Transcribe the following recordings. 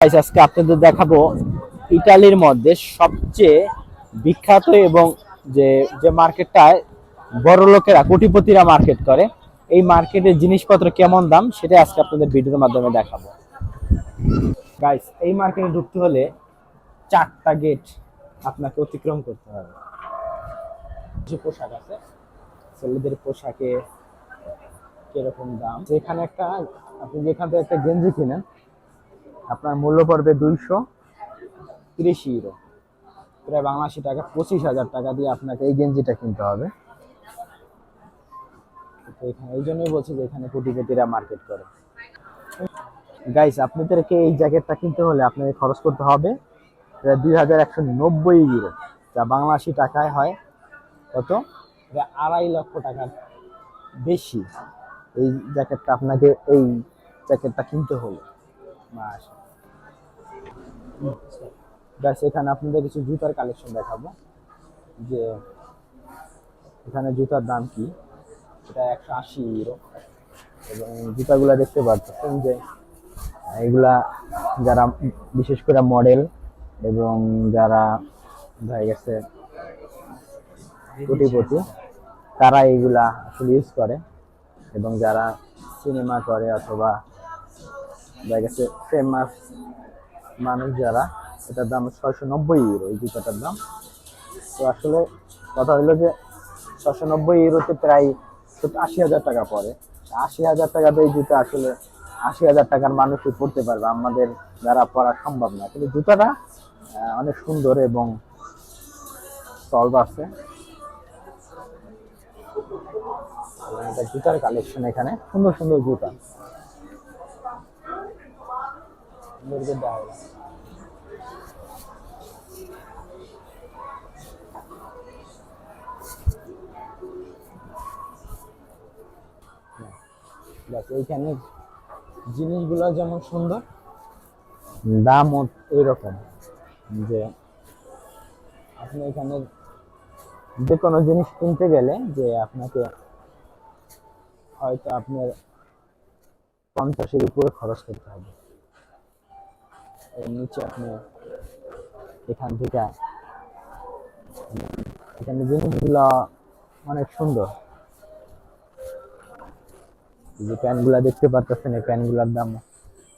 আজকে আপনাদের দেখাবো ইটালির মধ্যে সবচেয়ে বিখ্যাত এবং যে যে মার্কেটটায় বড় লোকেরা, কোটিপতিরা মার্কেট করে, এই মার্কেটের জিনিসপত্র কেমন দাম সেটা আজকে আপনাদের ভিডিওর মাধ্যমে দেখাবো। গাইস এই মার্কেটে ঢুকতে হলে চারটা গেট আপনাকে অতিক্রম করতে হবে। যে পোশাক আছে, ছেলেদের পোশাকে কীরকম দাম? যেখানে একটা, আপনি যেখান থেকে একটা গেঞ্জি কিনেন আপনার মূল্য পড়বে দুইশো তিরিশ ইউরো প্রায় বাংলাদেশি টাকা, পঁচিশ হাজার টাকা দিয়ে আপনাকে এই গেঞ্জিটা কিনতে হবে। এখানে এই জন্যই বলছি যে এখানে কোটিপতিরা মার্কেট করে। গাইস আপনাদেরকে এই জ্যাকেটটা কিনতে হলে আপনাকে খরচ করতে হবে প্রায় দুই হাজার একশো নব্বই ইউরো যা বাংলাদেশি টাকায় হয় কত? প্রায় আড়াই লক্ষ টাকার বেশি। এই জ্যাকেটটা আপনাকে এই জ্যাকেটটা কিনতে হলো। মাস ব্যাস, এখানে আপনাদের কিছু জুতার কালেকশন দেখাবো। যে এখানে জুতার দাম কি? এটা একশো আশি ইউরো এবং জুতাগুলো দেখতে পাচ্ছেন যে এগুলা যারা বিশেষ করে মডেল এবং যারা হয়ে গেছে কোটিপতি তারা এইগুলা আসলে ইউজ করে। এবং যারা সিনেমা করে অথবা দেখা গেছে ফেমাস মানুষ যারা, এটার দাম ছয়শো নব্বই ইউরো এই জুতাটার দাম। তো আসলে কথা হলো যে ছশো নব্বই ইউরোতে প্রায় আশি হাজার টাকা পড়ে। আশি হাজার টাকাতে এই জুতা আসলে আশি হাজার টাকার মানুষই পড়তে পারবে, আমাদের দ্বারা পড়া সম্ভব না। কিন্তু জুতাটা অনেক সুন্দর এবং সলভ আছে। জুতার কালেকশন এখানে, সুন্দর সুন্দর জুতা। দেওয়া হলো। দেখ, এইখানে জিনিসগুলো যেমন সুন্দর, দামও এরকম যে আপনি এখানে যে কোনো জিনিস কিনতে গেলে যে আপনাকে হয়তো আপনার পঞ্চাশের উপরে খরচ করতে হবে নিচে আপনি এখান থেকে, এখানে জিনিসগুলো অনেক সুন্দর। যে প্যান্টগুলা দেখতে পারতেছেন, এই প্যান্টগুলোর দাম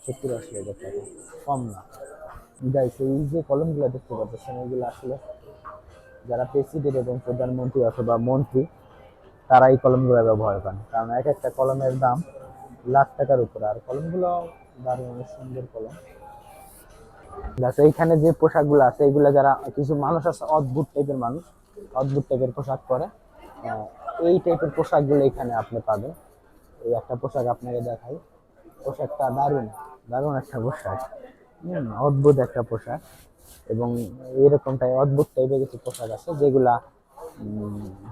সত্তর আশি হাজার টাকা, কম না। গাইস এই যে কলমগুলো দেখতে পারতেছেন, এগুলো আসলে যারা প্রেসিডেন্ট এবং প্রধানমন্ত্রী অথবা মন্ত্রী তারা এই কলমগুলো ব্যবহার করেন। কারণ এক একটা কলমের দাম লাখ টাকার উপরে, আর কলমগুলো দারুণ অনেক সুন্দর কলম। Plus এইখানে যে পোশাকগুলো আছে, এগুলো যারা কিছু মানুষ আছে, অদ্ভুত টাইপের মানুষ, অদ্ভুত টাইপের পোশাক পরে এই টাইপের পোশাকগুলো এখানে আপনি পাবেন। এই একটা পোশাক আপনাকে দেখাই। পোশাকটা দারুণ দারুণ একটা পোশাক। অদ্ভুত একটা পোশাক। এবং এরকমটাই অদ্ভুত টাইপের কিছু পোশাক আছে, যেগুলা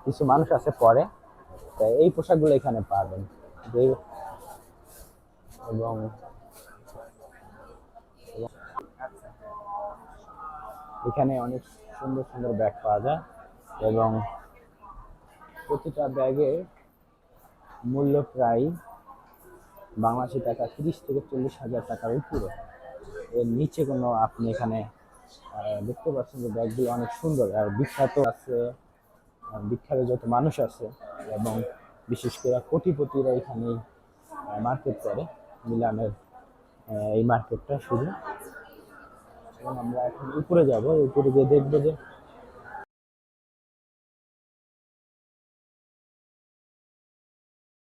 কিছু মানুষ আছে পরে, তাই এই পোশাকগুলো এখানে পাবেন। এবং এখানে অনেক সুন্দর সুন্দর ব্যাগ পাওয়া যায় এবং প্রতিটা ব্যাগের মূল্য প্রায় বাংলাদেশি টাকা তিরিশ থেকে চল্লিশ হাজার টাকার উপরে। এর নিচে কোনো আপনি এখানে দেখতে পাচ্ছেন যে ব্যাগগুলো অনেক সুন্দর আর বিখ্যাত আছে বিখ্যাত যত মানুষ আছে এবং বিশেষ করে কোটিপতিরা এখানে মার্কেট করে, মিলানের এই মার্কেটটা শুধু। আমরা এখন উপরে যাব উপরে গিয়ে দেখব যে